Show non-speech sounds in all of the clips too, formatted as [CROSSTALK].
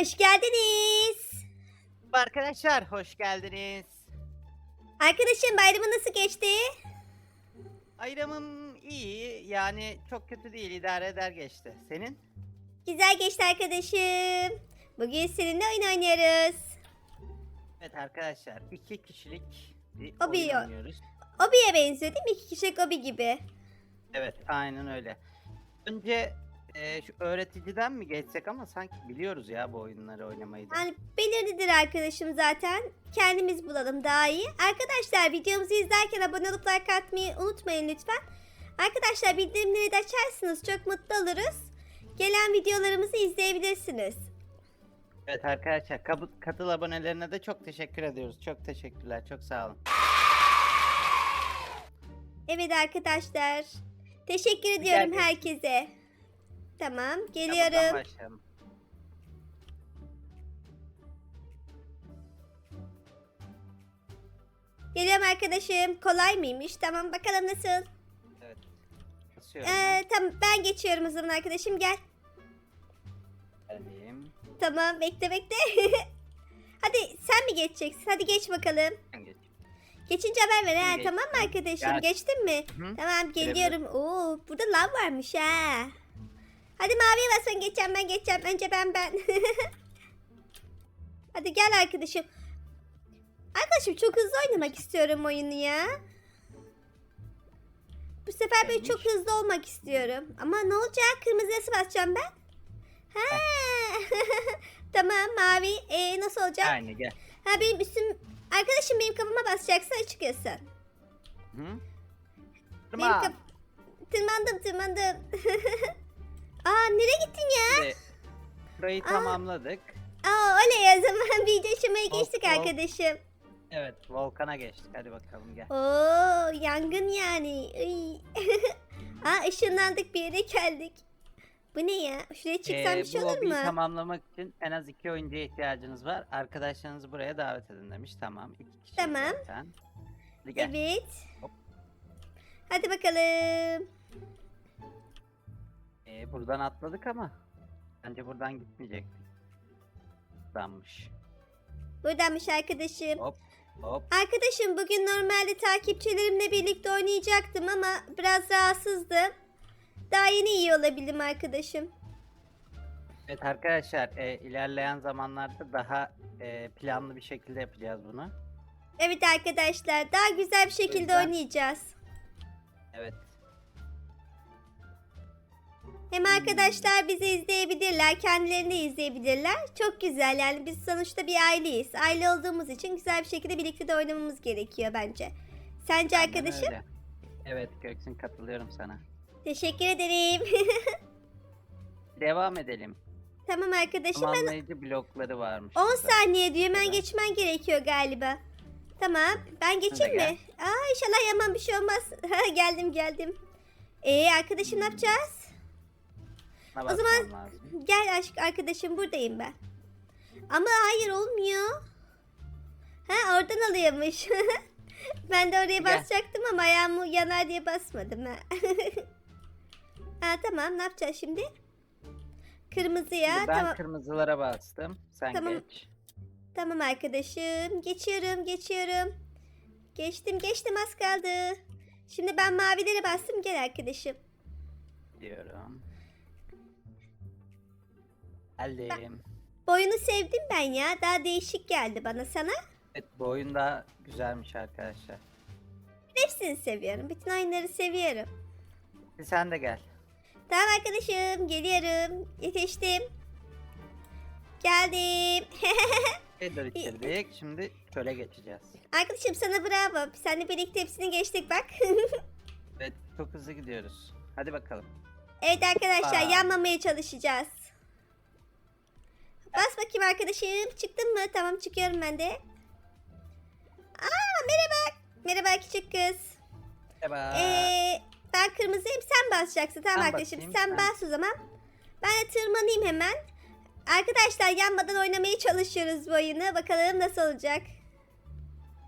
Hoş geldiniz. Arkadaşlar hoş geldiniz. Arkadaşım bayramı nasıl geçti? Ayramım iyi yani çok kötü değil idare eder geçti. Senin? Güzel geçti arkadaşım. Bugün seninle oyun oynuyoruz. Evet arkadaşlar iki kişilik bir O bir oyun oynuyoruz. Obi'ye benziyor değil mi? İki kişilik Obi gibi. Evet aynen öyle. Önce e, şu öğreticiden mi geçsek ama sanki biliyoruz ya bu oyunları oynamayı da. Yani belirlidir arkadaşım zaten. Kendimiz bulalım daha iyi. Arkadaşlar videomuzu izlerken abone olup like atmayı unutmayın lütfen. Arkadaşlar bildirimleri de açarsanız çok mutlu oluruz. Gelen videolarımızı izleyebilirsiniz. Evet arkadaşlar kabı- katıl abonelerine de çok teşekkür ediyoruz. Çok teşekkürler çok sağ olun. Evet arkadaşlar. Teşekkür ediyorum ederim. herkese. Tamam buradan geliyorum. başlayalım. Geliyorum arkadaşım. Kolay mıymış? Tamam bakalım nasıl? Evet. Basıyorum ben. Ee, tamam ben geçiyorum o zaman arkadaşım gel. Geldim. Tamam bekle bekle. [LAUGHS] Hadi sen mi geçeceksin? Hadi geç bakalım. Ben geç. Geçince haber ver ha tamam mı arkadaşım? Gel. Geçtin mi? Hı. Tamam geliyorum. Oo burada lav varmış ha. Hadi maviye basın geçeceğim ben geçeceğim. Önce ben ben. [LAUGHS] Hadi gel arkadaşım. Arkadaşım çok hızlı oynamak istiyorum oyunu ya. Bu sefer böyle çok hızlı olmak istiyorum. Ama ne olacak? Kırmızı nasıl basacağım ben? Ha. [LAUGHS] tamam mavi. Ee, nasıl olacak? Aynı gel. Ha benim üstüm... Arkadaşım benim kafama basacaksın çıkıyorsun. Hı? Benim kaf... Tırmandım tırmandım. [LAUGHS] Aa nereye gittin ya? Şimdi Burayı tamamladık. Aa oley o zaman [LAUGHS] bir aşamaya geçtik hop. arkadaşım. Evet volkana geçtik hadi bakalım gel. Oo yangın yani. Iy. [LAUGHS] Aa ışınlandık bir yere geldik. Bu ne ya? Şuraya çıksam Ee, bir şey bu olur hobiyi mu? tamamlamak için en az iki oyuncuya ihtiyacınız var. Arkadaşlarınızı buraya davet edin demiş. Tamam. iki kişi Tamam. zaten. Hadi gel. Evet. Hop. Hadi bakalım. Ee, buradan atladık ama bence buradan gitmeyecektik. Buradanmış. Buradanmış arkadaşım. Hop hop. Arkadaşım bugün normalde takipçilerimle birlikte oynayacaktım ama biraz rahatsızdım. Daha yeni iyi olabildim arkadaşım. Evet arkadaşlar e, ilerleyen zamanlarda daha e, planlı bir şekilde yapacağız bunu. Evet arkadaşlar daha güzel bir şekilde yüzden- oynayacağız. Evet. Hem arkadaşlar bizi izleyebilirler, kendilerini de izleyebilirler. Çok güzel yani biz sonuçta bir aileyiz. Aile olduğumuz için güzel bir şekilde birlikte de oynamamız gerekiyor bence. Sence aynen arkadaşım? öyle. Evet Göksin katılıyorum sana. Teşekkür ederim. [LAUGHS] Devam edelim. tamam arkadaşım ben Tamamlayıcı blokları varmış. 10 burada. saniye diyor hemen geçmen gerekiyor galiba. Tamam ben geçeyim mi? Aa inşallah yaman bir şey olmaz. [LAUGHS] geldim geldim. Ee arkadaşım ne yapacağız? O zaman- lazım. Gel aşk arkadaşım buradayım ben. Ama hayır olmuyor. Ha oradan alıyormuş. [LAUGHS] ben de oraya Gel. basacaktım ama ayağımı yanar diye basmadım ha. [LAUGHS] ha tamam ne yapacağız şimdi? Kırmızıya Şimdi ben tamam. kırmızılara bastım. Sen Tamam. geç. Tamam arkadaşım. Geçiyorum, geçiyorum. Geçtim, geçtim az kaldı. Şimdi ben mavilere bastım. Gel arkadaşım. Diyorum. Geldim. Boyunu sevdim ben ya. Daha değişik geldi bana sana. Evet bu oyun da güzelmiş arkadaşlar. Hepsini seviyorum. Bütün oyunları seviyorum. Sen de gel. Tamam arkadaşım. Geliyorum. Yetiştim. Geldim. [LAUGHS] Header bitirdik. Şimdi çöle geçeceğiz. arkadaşım sana bravo. Seninle birlikte hepsini geçtik bak. [LAUGHS] Evet çok hızlı gidiyoruz. Hadi bakalım. evet arkadaşlar Aa. yanmamaya çalışacağız. Bas bakayım arkadaşım. Çıktın mı? Tamam çıkıyorum ben de. Aa merhaba. Merhaba küçük kız. Merhaba. Ee, ben kırmızıyım sen basacaksın. Tamam Ben arkadaşım basayım, sen sen- bas o zaman. Ben de tırmanayım hemen. Arkadaşlar yanmadan oynamaya çalışıyoruz bu oyunu. Bakalım nasıl olacak.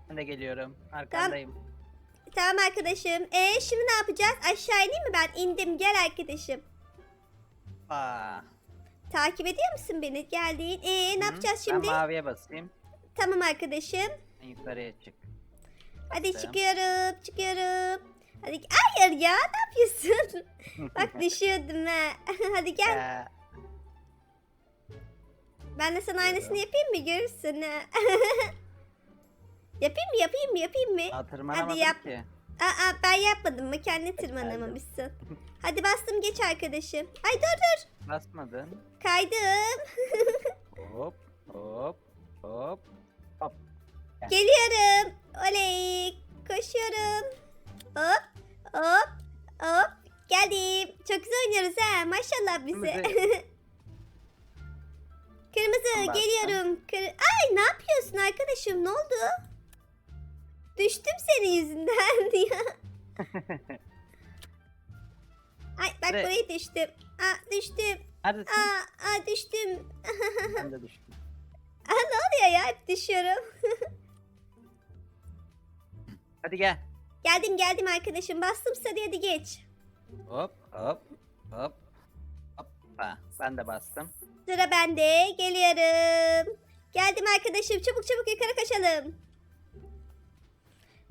Ben de geliyorum. Arkandayım. Tamam arkadaşım. Ee şimdi ne yapacağız? Aşağı ineyim mi ben? İndim gel arkadaşım. Aa. Takip ediyor musun beni? Geldin. Ee ne Hı, yapacağız şimdi? Ben maviye basayım. Tamam arkadaşım. Yukarıya çık. Hadi Bastım. çıkıyorum, çıkıyorum. Hadi hayır ya ne yapıyorsun? [LAUGHS] Bak düşüyordum ha. [LAUGHS] Hadi gel. Ee, Ben de sana aynısını yapayım mı görürsün ha. [LAUGHS] yapayım mı yapayım mı yapayım mı? Daha tırmanamadım yap. ki. Aa ben yapmadım mı? Kendi tırmanamamışsın. Hadi bastım geç arkadaşım. Ay dur dur. Basmadın. Kaydım. [LAUGHS] Hop hop hop. Hop. Geliyorum. Oley. Koşuyorum. Hop hop hop. Geldim. Çok güzel oynuyoruz ha. Maşallah bize. Kırmızı. [LAUGHS] Kırmızı Bastım. geliyorum. Kır Ay ne yapıyorsun arkadaşım? Ne oldu? Düştüm senin yüzünden ya. [LAUGHS] Ay bak Evet. buraya düştüm. Aa düştüm. Neredesin? Aa, aa düştüm. [LAUGHS] Ben de düştüm. Aa ne oluyor ya? Hep düşüyorum. [LAUGHS] Hadi gel. Geldim geldim arkadaşım. Bastım sarıya hadi geç. Hop hop hop. Hoppa. Ben de bastım. Sıra bende. Geliyorum. Geldim arkadaşım. Çabuk çabuk yukarı kaçalım.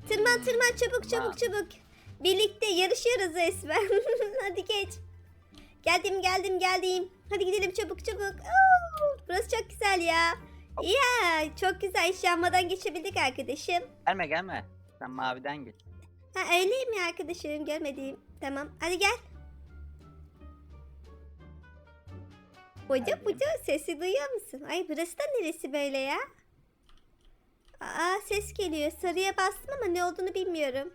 Tırman tırman çabuk Tamam. çabuk çabuk. Birlikte yarışıyoruz resmen. [LAUGHS] Hadi geç. Geldim geldim geldim. Hadi gidelim çabuk çabuk. Oo, burası çok güzel ya. Ya çok güzel iş yanmadan geçebildik arkadaşım. Gelme gelme. Sen maviden git. Ha öyle mi arkadaşım görmediğim. Tamam hadi gel. Bucu bucu sesi duyuyor musun? Ay burası da neresi böyle ya? Aa ses geliyor. Sarıya bastım ama ne olduğunu bilmiyorum.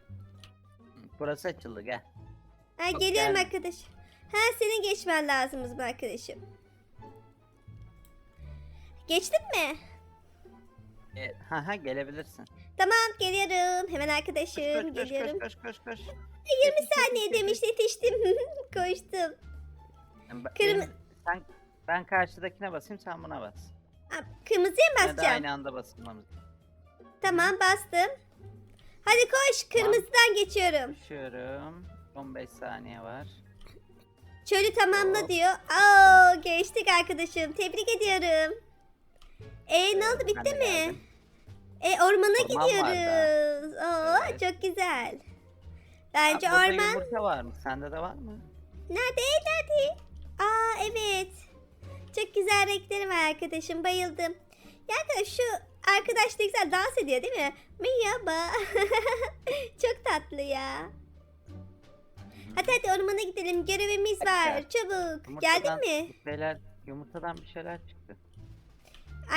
Burası açıldı gel. Ha geliyorum geldim. arkadaş. Ha senin geçmen lazım bu arkadaşım. Geçtin mi? E, ha ha gelebilirsin. Tamam geliyorum. Hemen arkadaşım koş koş geliyorum. koş koş koş. koş. 20 saniye demiş yetiştim. [LAUGHS] Koştum. Ben- Kırmı- benim- sen, ben karşıdakine basayım sen buna bas. Aa, Kırmızıya mı Ya da basacağım? aynı anda basılmamız. Tamam bastım. Hadi koş kırmızıdan geçiyorum. Düşüyorum. 15 saniye var. Çölü tamamla Hop. diyor. Oo geçtik arkadaşım. Tebrik ediyorum. E ne oldu Ben bitti de mi? geldim. E ormana Orman var gidiyoruz. Oo Evet. çok güzel. Bence burada orman yumurta var mı? Sende de var mı? nerede nerede? Aa evet. Çok güzel renkleri var arkadaşım. Bayıldım. Ya arkadaş şu arkadaş ne güzel dans ediyor değil mi? Merhaba. [LAUGHS] çok tatlı ya. Hadi hadi ormana gidelim. Görevimiz var. Çabuk. Geldin Yumurtadan mi? bir Şeyler, yumurtadan bir şeyler çıktı.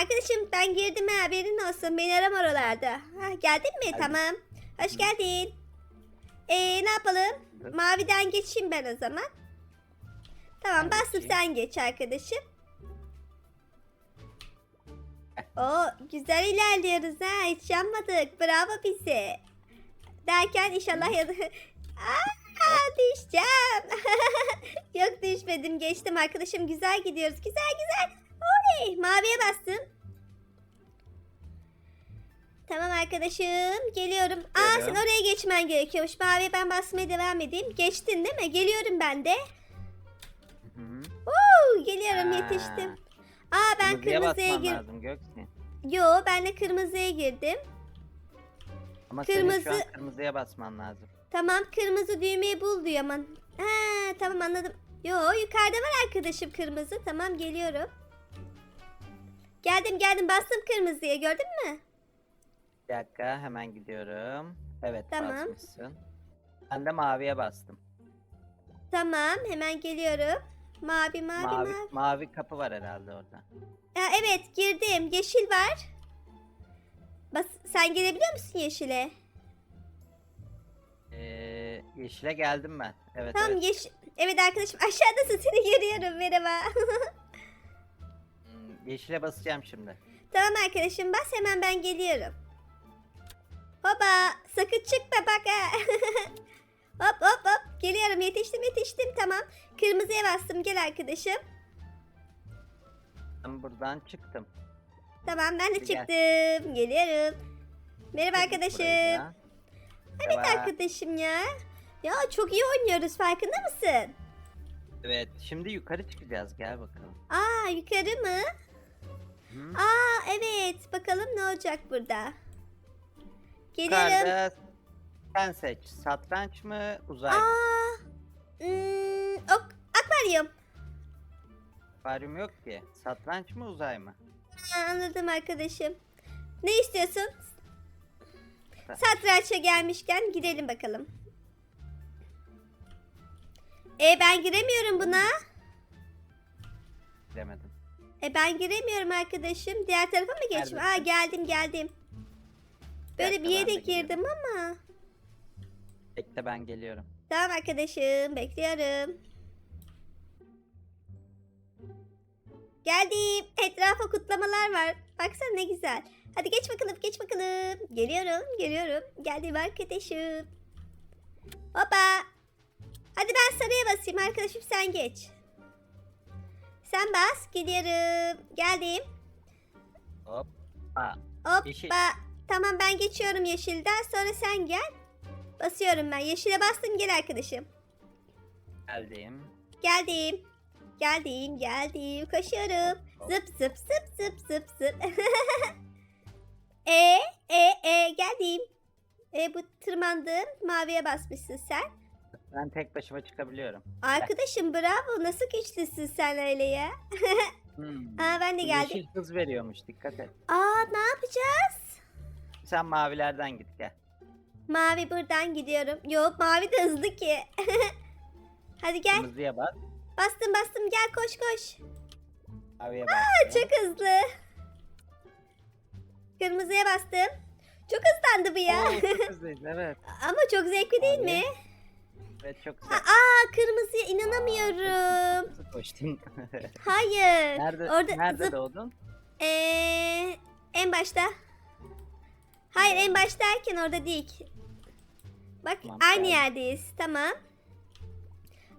Arkadaşım ben girdim ha haberin olsun. Beni arama oralarda. Ha, geldin mi? Tamam. Hoş geldin. Ee, ne yapalım? Maviden geçeyim ben o zaman. Tamam Ben bastım geçeyim. sen geç arkadaşım. Oo güzel ilerliyoruz ha. Hiç yanmadık. Bravo bize. Derken inşallah ya [LAUGHS] Aa, düşeceğim. [LAUGHS] Yok düşmedim. Geçtim arkadaşım. Güzel gidiyoruz. Güzel güzel. Oley. Maviye bastım. Tamam arkadaşım. Geliyorum. Aa sen oraya geçmen gerekiyormuş. Maviye ben basmaya devam edeyim. Geçtin değil mi? Geliyorum ben de. Hı -hı. Oo, geliyorum yetiştim. Aa ben Kırmızıya kırmızıya basman girdim. lazım Göksin. Yo ben de kırmızıya girdim. Ama senin şu Kırmızı- an kırmızıya basman lazım. Tamam kırmızı düğmeyi bul diyor aman. Ha tamam anladım. Yo yukarıda var arkadaşım kırmızı. Tamam geliyorum. Geldim geldim bastım kırmızıya gördün mü? Bir dakika hemen gidiyorum. Evet Tamam. basmışsın. Ben de maviye bastım. Tamam hemen geliyorum. Mavi mavi mavi. Mavi, mavi kapı var herhalde orada. Ha, evet girdim. Yeşil var. Bas sen gelebiliyor musun yeşile? Ee, yeşile geldim ben. Evet Tamam evet. yeşil. Evet arkadaşım aşağıdasın seni görüyorum merhaba. Hmm, Yeşile basacağım şimdi. tamam arkadaşım bas hemen ben geliyorum. Hopa sakın çıkma bak ha. [LAUGHS] hop hop hop geliyorum yetiştim yetiştim tamam. Kırmızıya bastım gel arkadaşım. Ben buradan çıktım. Tamam ben de gel. çıktım geliyorum. Merhaba Çabuk arkadaşım. Evet Merhaba. arkadaşım ya. Ya çok iyi oynuyoruz farkında mısın? Evet şimdi yukarı çıkacağız gel bakalım. Aa yukarı mı? Hı? Aa evet. Bakalım ne olacak burada. Geliyorum. Yukarıda sen seç. Satranç mı uzay mı? Aa. Hmm, ok, akvaryum. Akvaryum yok ki. Satranç mı uzay mı? Ha, anladım arkadaşım. Ne istiyorsun? Sa- Satranç'a gelmişken gidelim bakalım. E ben giremiyorum buna. Demedim. E ben giremiyorum arkadaşım. Diğer tarafa mı geçeyim? Aa Neredesin? geldim geldim. Böyle dakika, bir yere girdim ama. Bekle ben geliyorum. Tamam arkadaşım bekliyorum. Geldim. Etrafa kutlamalar var. Baksana ne güzel. Hadi geç bakalım geç bakalım. Geliyorum geliyorum. Geldim arkadaşım. Hoppa. Hadi ben sarıya basayım arkadaşım sen geç. Sen bas geliyorum. Geldim. Hop. Aa, Hoppa. Yeşil. Tamam ben geçiyorum yeşilden sonra sen gel. Basıyorum ben. Yeşile bastım gel arkadaşım. geldim. Geldim. Geldim, geldim. Koşuyorum. Zıp zıp zıp zıp zıp zıp. [LAUGHS] e e e geldim. E bu tırmandım. Maviye basmışsın sen. Ben tek başıma çıkabiliyorum. Arkadaşım bravo. Nasıl güçlüsün sen öyle ya? [LAUGHS] Hmm. Aa ben de geldim. Yeşil hız veriyormuş dikkat et. Aa ne yapacağız? Sen mavilerden git gel. Mavi buradan gidiyorum. Yok mavi de hızlı ki. [LAUGHS] Hadi gel. Kırmızıya bas. Bastım bastım gel koş koş. Maviye bas. Çok hızlı. Kırmızıya bastım. Çok hızlandı bu ya. Oo, çok [LAUGHS] hızlıyız evet. Ama çok zevkli değil mi? Evet çok Aa, güzel. aa, kırmızıya inanamıyorum. Nasıl koştun? [LAUGHS] Hayır. nerede Orada nerede zıp- doğdun? Ee, en başta. Hayır en baştayken orada değil. Bak Tamam, aynı geldim. yerdeyiz. Tamam.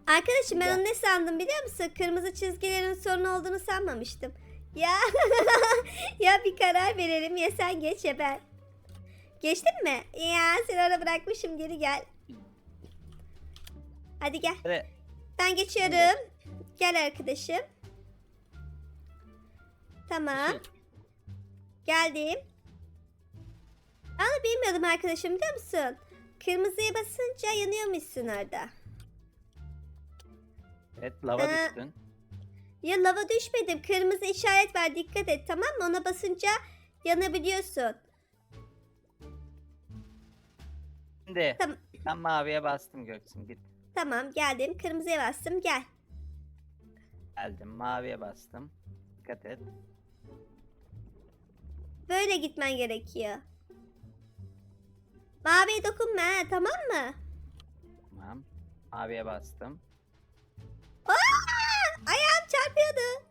Arkadaşım ben Güzel. onu ne sandım biliyor musun? Kırmızı çizgilerin sorun olduğunu sanmamıştım. Ya [LAUGHS] ya bir karar verelim ya sen geç ya ben. Geçtin mi? Ya seni orada bırakmışım geri gel. Hadi gel. Evet. Ben geçiyorum. Gel arkadaşım. Tamam. Geldim. Ama bilmiyordum arkadaşım biliyor musun? Kırmızıya basınca yanıyormuşsun orada. Evet lava Ee, düştün. Ya lava düşmedim. Kırmızı işaret var dikkat et tamam mı? Ona basınca yanabiliyorsun. Şimdi Tamam. ben maviye bastım Göksin git. Tamam geldim. Kırmızıya bastım gel. Geldim maviye bastım. Dikkat et. Böyle gitmen gerekiyor. Maviye dokunma ha, tamam mı? Tamam. Maviye bastım. Aa, ayağım çarpıyordu.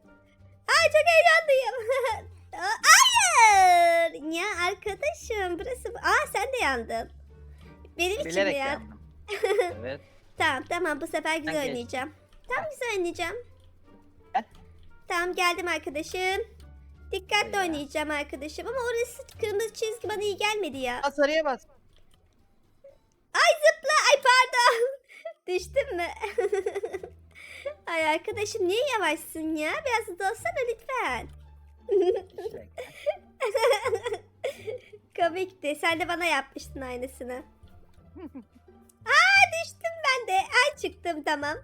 Ay çok heyecanlıyım. [LAUGHS] Hayır. Ya arkadaşım burası... Aa sen de yandın. Benim için mi Bilerek ya? yandım. [LAUGHS] evet. Tamam tamam bu sefer güzel Ben geç. oynayacağım. Tamam güzel oynayacağım. Gel. Tamam geldim arkadaşım. Dikkatli Ya. oynayacağım arkadaşım ama orası kırmızı çizgi bana iyi gelmedi ya. Aa, sarıya bas. Ay zıpla ay pardon. [LAUGHS] Düştün mü? [LAUGHS] ay arkadaşım niye yavaşsın ya? Biraz hızlı olsana lütfen. [LAUGHS] Komikti. Sen de bana yapmıştın aynısını. Aa düştüm ben de. Ay çıktım tamam.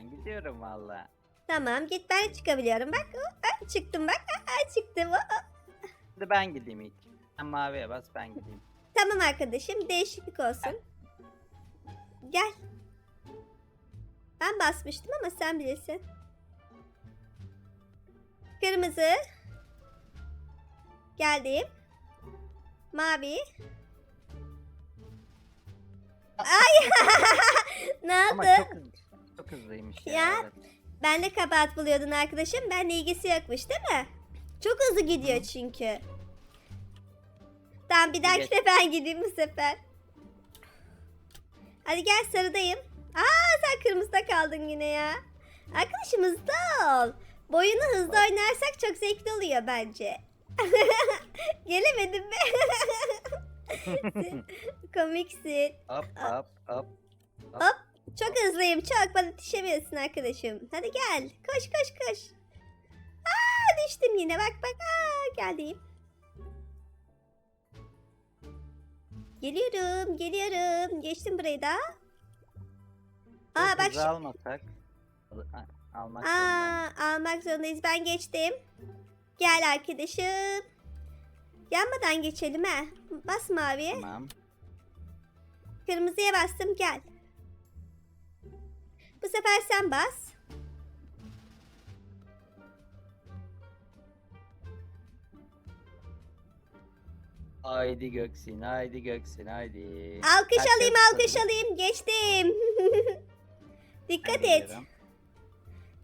Ben gidiyorum valla. Tamam git ben çıkabiliyorum. Bak ay, çıktım bak. Ay, çıktım. Aa, aa. Şimdi ben gideyim ilk. Sen maviye bas ben gideyim. Tamam arkadaşım değişiklik olsun. Gel. Ben basmıştım ama sen bilirsin. Kırmızı. Geldim. Mavi. Ay. [LAUGHS] ne Ama oldu? çok hızlı. Çok hızlıymış ya. Ya. evet. Ben de kabahat buluyordun arkadaşım. Benle ilgisi yokmuş değil mi? Çok hızlı gidiyor çünkü. Tamam bir dahakine ben gideyim bu sefer. Hadi gel sarıdayım. Aa sen kırmızıda kaldın yine ya. Arkadaşım hızlı ol. Boyunu hızlı oynarsak çok zevkli oluyor bence. [LAUGHS] Gelemedim mi? [LAUGHS] Komiksin. hop hop hop. Hop Çok hızlıyım çok bana yetişemiyorsun arkadaşım. Hadi gel koş koş koş. Aa düştüm yine bak bak aa geldim. Geliyorum geliyorum geçtim burayı da. Aa bak hızlı şu- almasak. Al- Almak zorundayım. Aa, almak zorundayız. Ben geçtim. Gel arkadaşım. Yanmadan geçelim ha. Bas maviye. Tamam. Kırmızıya bastım gel. Bu sefer sen bas. Haydi Göksin, haydi Göksin, haydi. Alkış Kaç alayım kez alkış alayım. Geçtim. [LAUGHS] dikkat Ben et. geliyorum.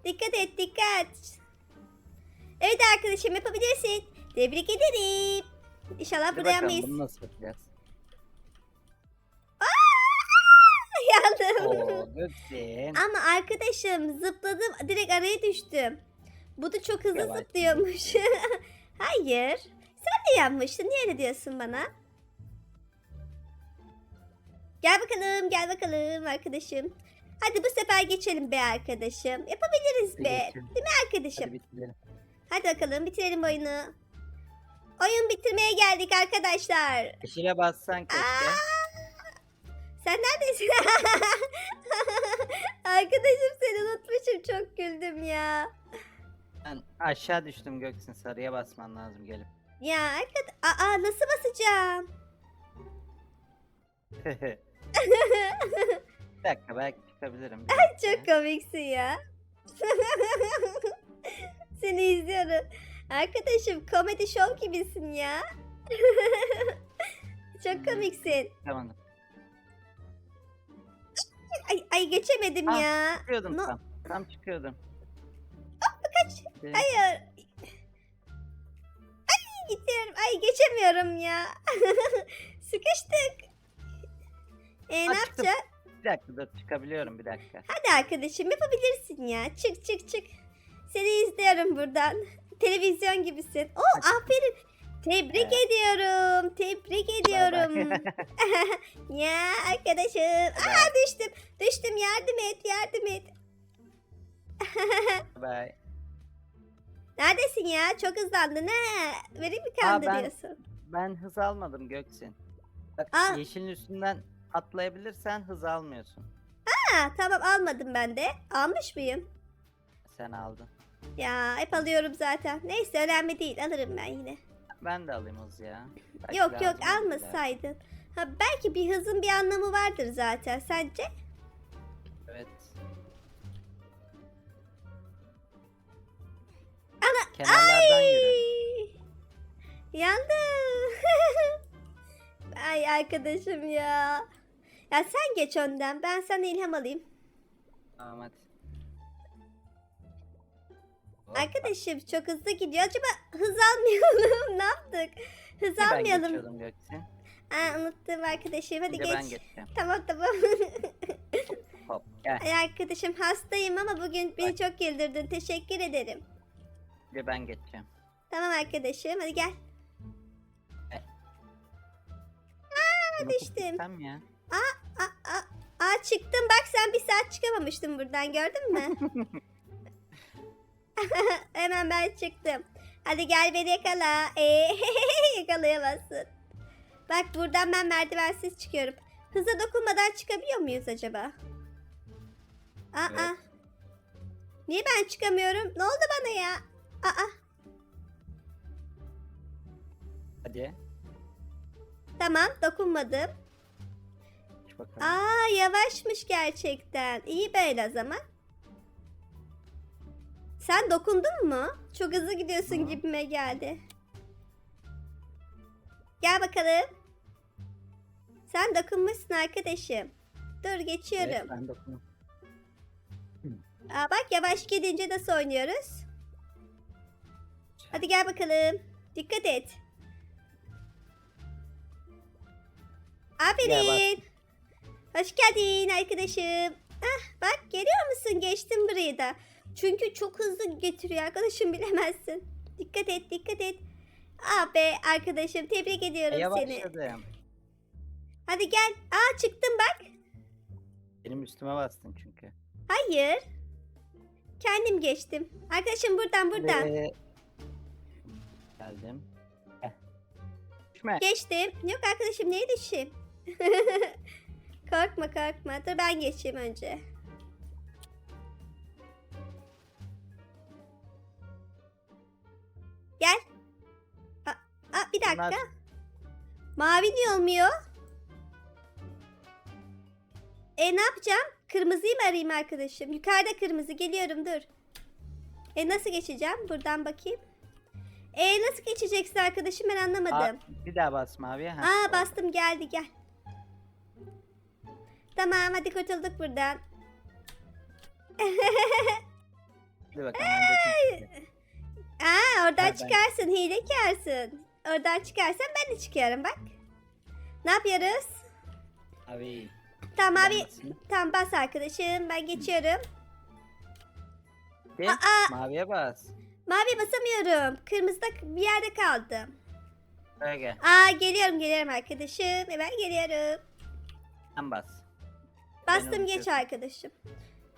Dikkat et dikkat. Evet arkadaşım yapabilirsin. Tebrik ederim. İnşallah Hadi burada bakalım, yanmayız. Bunu nasıl yapacağız? [LAUGHS] Yandım. Oo [LAUGHS] Göksin. Ama arkadaşım zıpladım direkt araya düştüm. Bu da çok hızlı Yavaş. zıplıyormuş. Hayır. Sen de yanmıştın. Niye öyle diyorsun bana? Gel bakalım, gel bakalım arkadaşım. Hadi bu sefer geçelim be arkadaşım. Yapabiliriz be. geçelim. Değil mi arkadaşım? Hadi bitirelim. Hadi bakalım bitirelim oyunu. Oyun bitirmeye geldik arkadaşlar. Yeşile bassan keşke. Aa! Sen neredesin? [LAUGHS] Arkadaşım seni unutmuşum çok güldüm ya. Ben aşağı düştüm Göksin. Sarıya basman lazım gelip. Ya arkadaş Aa nasıl basacağım? [LAUGHS] Bir dakika belki çıkabilirim. bir dakika. Çok komiksin ya. [LAUGHS] seni izliyorum. Arkadaşım komedi show gibisin ya. [LAUGHS] çok komiksin. Tamam. Ay, ay geçemedim Ah, ya. Çıkıyordum No- tam. Tam çıkıyordum. kaç. İşte, Hayır. Gidiyorum. Ay geçemiyorum ya. [LAUGHS] Sıkıştık. E ne yapacağız? Bir dakika dur çıkabiliyorum bir dakika. Hadi arkadaşım yapabilirsin ya. Çık çık çık. Seni izliyorum buradan. Televizyon gibisin. Oh Hadi. aferin. Tebrik Evet. ediyorum. Tebrik ediyorum. [LAUGHS] [LAUGHS] ya arkadaşım. Aa düştüm. Düştüm yardım et yardım et. Bye. Neredesin ya? Çok hızlandın ha. Beni mi Aa, ben- kandırıyorsun? Ben hız almadım Göksin. Bak Aa. yeşilin üstünden atlayabilirsen hız almıyorsun. Ha, tamam almadım ben de. Almış mıyım? Sen aldın. Ya hep alıyorum zaten. Neyse önemli değil. Alırım ben yine. Ben de alayım hız ya. Belki yok yok almasaydın. Ha, belki bir hızın bir anlamı vardır zaten. Sence? Kenarlardan yürü. Ay! Yandım. [LAUGHS] Ay arkadaşım ya. Ya sen geç önden. Ben sana ilham alayım. Tamam hadi. Hop, Arkadaşım çok hızlı gidiyor. Acaba hız almayalım. [LAUGHS] ne yaptık? Hız Ben almayalım. geçiyordum Göksin. Aa, unuttum arkadaşım. Hadi Bir de ben geç. geçeceğim. Tamam tamam. Hop gel. Ay arkadaşım hastayım ama bugün beni çok güldürdün. Teşekkür ederim. De ben geçeceğim. Tamam arkadaşım hadi gel. Nasıl düştüm. gitsem ya? Aa, aa, aa, çıktım bak sen bir saat çıkamamıştın buradan gördün mü? [LAUGHS] Hemen ben çıktım. Hadi gel beni yakala. Ee, [LAUGHS] yakalayamazsın. Bak buradan ben merdivensiz çıkıyorum. Hıza dokunmadan çıkabiliyor muyuz acaba? Aa. Evet. Niye ben çıkamıyorum? Ne oldu bana ya? Aa. Hadi. Tamam dokunmadım. Bakalım. Aa yavaşmış gerçekten. İyi böyle o zaman. Sen dokundun mu? Çok hızlı gidiyorsun Hı. gibime geldi. Gel bakalım. Sen dokunmuşsun arkadaşım. Dur geçiyorum. Evet, ben dokundum. Aa, bak yavaş gidince nasıl oynuyoruz? Hadi gel bakalım. Dikkat et. Aferin. Hoş geldin arkadaşım. Ah, bak görüyor musun? Geçtim burayı da. Çünkü çok hızlı getiriyor arkadaşım bilemezsin. Dikkat et dikkat et. Ah be arkadaşım tebrik ediyorum seni. yavaşladım. Hadi gel. Aa çıktım bak. Benim üstüme bastın çünkü. Hayır. Kendim geçtim. Arkadaşım buradan buradan. Ve- Geldim. Heh. Düşme. Geçtim. Yok arkadaşım niye düşeyim? [LAUGHS] korkma korkma. Dur ben geçeyim önce. Gel. Aa, aa, bir dakika. Bunlar- Mavi niye olmuyor? E ne yapacağım? Kırmızıyı mı arayayım arkadaşım? Yukarıda kırmızı. Geliyorum dur. E nasıl geçeceğim? Buradan bakayım. E nasıl geçeceksin arkadaşım ben anlamadım. Aa, bir daha bas maviye. Heh, Aa bastım geldi gel. Tamam hadi kurtulduk buradan. Hadi bakalım. çıktı. Aa oradan Ha, ben- çıkarsın hilekarsın. Oradan çıkarsan ben de çıkıyorum bak. Ne yapıyoruz? Abi. Tamam abi. basayım. Tamam bas arkadaşım ben geçiyorum. De, Aa! Maviye bas. Mavi basamıyorum. Kırmızıda bir yerde kaldım. Böyle gel. Aa geliyorum geliyorum arkadaşım. Hemen geliyorum. Sen bas. Bastım geç unutuyorsun. arkadaşım.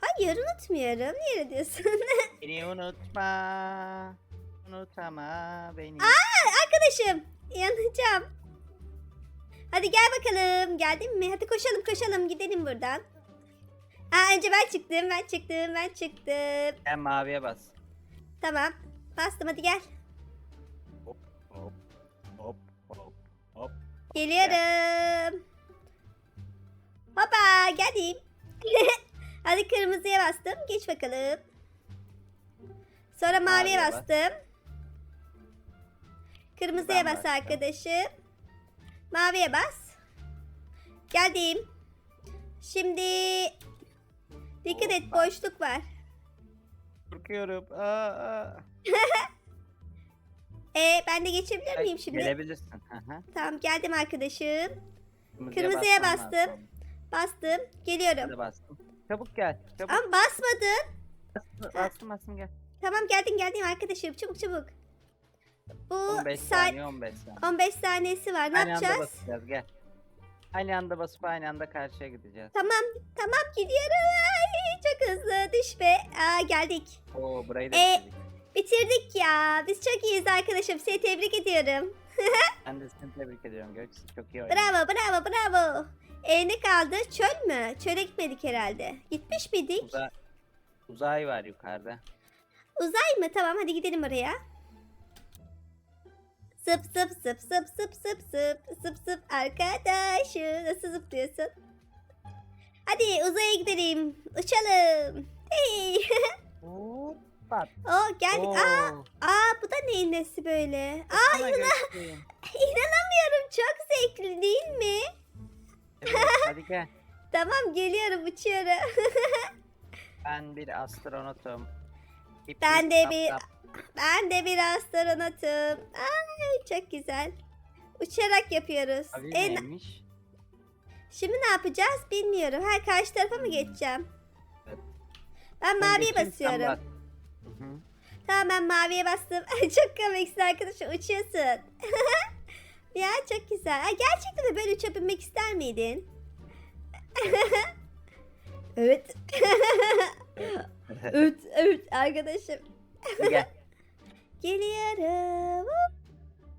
Hayır unutmuyorum. Niye diyorsun? [LAUGHS] Beni unutma. Unutama beni. arkadaşım yanacağım. Hadi gel bakalım. Geldin mi? Hadi koşalım koşalım gidelim buradan. Aa, önce ben çıktım ben çıktım ben çıktım. Sen maviye bas. Tamam bastım hadi gel. Hop hop hop hop hop. Geliyorum. Hoppa geldim. [LAUGHS] hadi kırmızıya bastım. Geç bakalım. Sonra maviye Maviye bas. bastım. Kırmızıya Ben bas bastım. arkadaşım. Maviye bas. Geldim. Şimdi dikkat et Hoppa. boşluk var. Korkuyorum. Aa, aa. [LAUGHS] E ben de geçebilir miyim şimdi? Gelebilirsin. Hı hı. Tamam geldim arkadaşım. Kırmızıya Kırmızıya basman bastım. lazım. Bastım. Geliyorum. Bastım. Çabuk gel. Çabuk. Ama basmadın. Bastım, bastım bastım gel. Tamam geldin geldin arkadaşım çabuk çabuk. Bu 15 saat saniye 15 saniye. 15 saniyesi var. Ne aynı anda yapacağız? basacağız gel. Aynı anda basıp aynı anda karşıya gideceğiz. Tamam tamam gidiyorum. Çok hızlı düş be. Aa, geldik. Oo burayı da Ee, bitirdik. Bitirdik ya. Biz çok iyiyiz arkadaşım. Seni tebrik ediyorum. [LAUGHS] Ben de seni tebrik ediyorum Göksu. Çok iyi oynadın. Bravo bravo bravo. E ne kaldı? Çöl mü? Çöle gitmedik herhalde. Gitmiş miydik? Uza- uzay var yukarıda. Uzay mı? Tamam hadi gidelim oraya. Zıp zıp zıp zıp zıp zıp zıp zıp zıp arkadaşım. Nasıl zıplıyorsun? Hadi uzaya gidelim. Uçalım. Hey. [LAUGHS] Hoppa. oh geldik. Aa, Oo. aa bu da neyin nesi böyle? Aa Sana Göksu. [LAUGHS] inanamıyorum. Çok zevkli değil mi? Evet, hadi [LAUGHS] gel. Tamam geliyorum uçuyorum. Ben bir astronotum. İp Ben de bir- ben de bir astronotum. Ay çok güzel. Uçarak yapıyoruz. Abi En- neymiş? Şimdi ne yapacağız bilmiyorum. Her karşı tarafa mı geçeceğim? Ben maviye basıyorum. Tamam ben maviye bastım. [LAUGHS] çok komiksin arkadaşım uçuyorsun. [LAUGHS] ya çok güzel. Ay, gerçekten de böyle uçabilmek ister miydin? [LAUGHS] evet. evet. Evet arkadaşım. Gel. Geliyorum.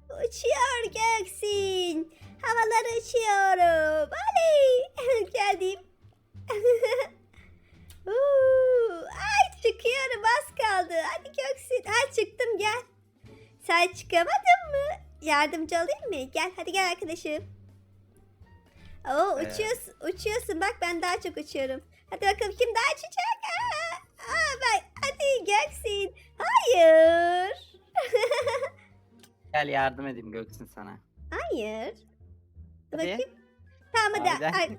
Uçuyor göksin. Havalar uçuyorum. Oley. [LAUGHS] Geldim. [LAUGHS] Ay çıkıyorum az kaldı. Hadi göksin. Ay çıktım gel. Sen çıkamadın mı? Yardımcı olayım mı? Gel hadi gel arkadaşım. Oo Ee. uçuyorsun, uçuyorsun. Bak ben daha çok uçuyorum. Hadi bakalım kim daha uçacak? Aa, aa, bak hadi göksin. Hayır. [LAUGHS] Gel yardım edeyim Göksin sana. Hayır. Hadi. bakayım. Tamam hadi. Ay,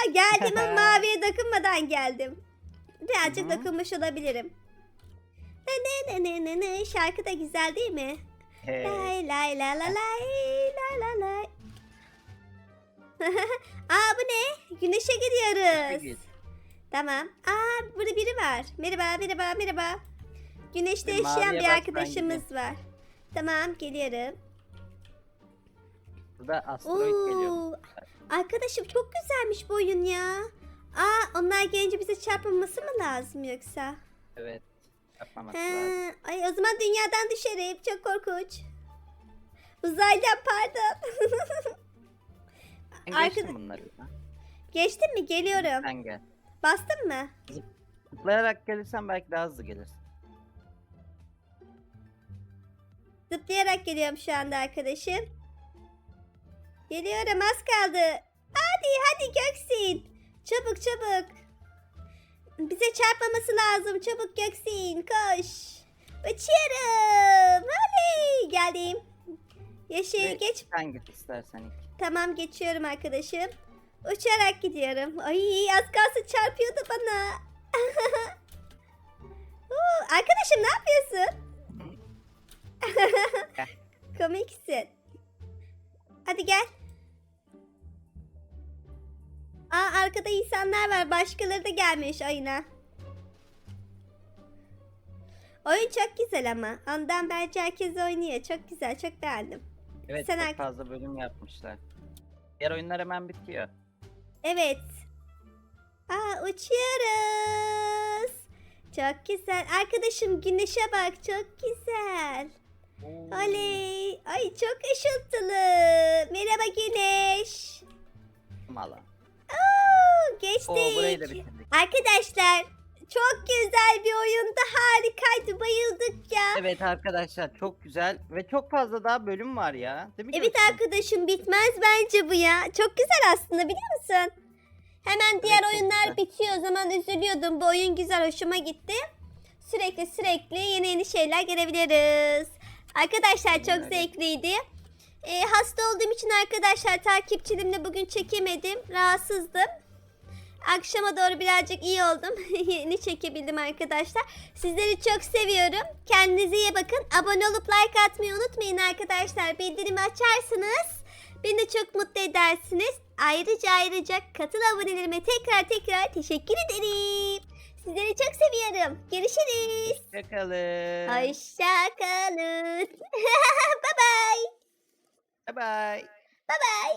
ay, geldim ama [LAUGHS] maviye dokunmadan geldim. Birazcık Hı dokunmuş olabilirim. Ne ne ne ne ne ne şarkı da güzel değil mi? Hey. Lay lay la la lay lay la lay. [LAUGHS] Aa bu ne? Güneşe gidiyoruz. Tamam. Aa burada biri var. Merhaba merhaba merhaba. Güneşte yaşayan bir arkadaşımız var. Tamam geliyorum. Burada asteroid geliyor. Arkadaşım çok güzelmiş bu oyun ya. Aa onlar gelince bize çarpılması mı lazım yoksa? Evet. Yapmaması Ha, lazım. ay o zaman dünyadan düşerim. Çok korkunç. Uzaylıdan pardon. [LAUGHS] Sen Arkada- bunları. ya. Geçtin mi? Geliyorum. Sen gel. Bastın mı? Zıplayarak gelirsen belki daha hızlı gelirsin. Zıplayarak geliyorum şu anda arkadaşım. Geliyorum az kaldı. Hadi hadi Göksin. Çabuk çabuk. Bize çarpmaması lazım. Çabuk Göksin koş. Uçuyorum. Oley. Geldim. Yeşil Ve geç. Sen git istersen ilk. Tamam geçiyorum arkadaşım. Uçarak gidiyorum. Ay az kalsın çarpıyordu bana. [LAUGHS] Oo, arkadaşım ne yapıyorsun? [LAUGHS] Komiksin. Hadi gel. Aa arkada insanlar var. Başkaları da gelmiş oyuna. Oyun çok güzel ama. Ondan bence herkes oynuyor. Çok güzel. Çok beğendim. Evet Sen çok fazla bölüm yapmışlar. Diğer oyunlar hemen bitiyor. Evet. Aa uçuyoruz. Çok güzel. Arkadaşım güneşe bak. Çok güzel. Oley. Ay çok ışıltılı. Merhaba güneş. Mala. Oo, geçtik. Oo burayı da bitirdik. Arkadaşlar çok güzel bir oyundu. Harikaydı. Bayıldık ya. Evet, Evet arkadaşlar çok güzel ve çok fazla daha bölüm var ya. Değil mi? Gökçe? arkadaşım bitmez bence bu ya. Çok güzel aslında biliyor musun? Hemen diğer çok oyunlar bitiyor. O zaman üzülüyordum. Bu oyun güzel. Hoşuma gitti. Sürekli sürekli yeni yeni şeyler görebiliriz. Arkadaşlar çok öyle. zevkliydi. Ee, hasta olduğum için arkadaşlar takipçilerimle bugün çekemedim. Rahatsızdım. Akşama doğru birazcık iyi oldum. [LAUGHS] Yeni çekebildim arkadaşlar. Sizleri çok seviyorum. Kendinize iyi bakın. Abone olup like atmayı unutmayın arkadaşlar. Bildirimi açarsınız. Beni de çok mutlu edersiniz. Ayrıca ayrıca katıl abonelerime tekrar tekrar teşekkür ederim. Sizleri çok seviyorum. Görüşürüz. Hoşçakalın. Hoşça kalın. [LAUGHS] bye bye. Bye bye. Bye bye.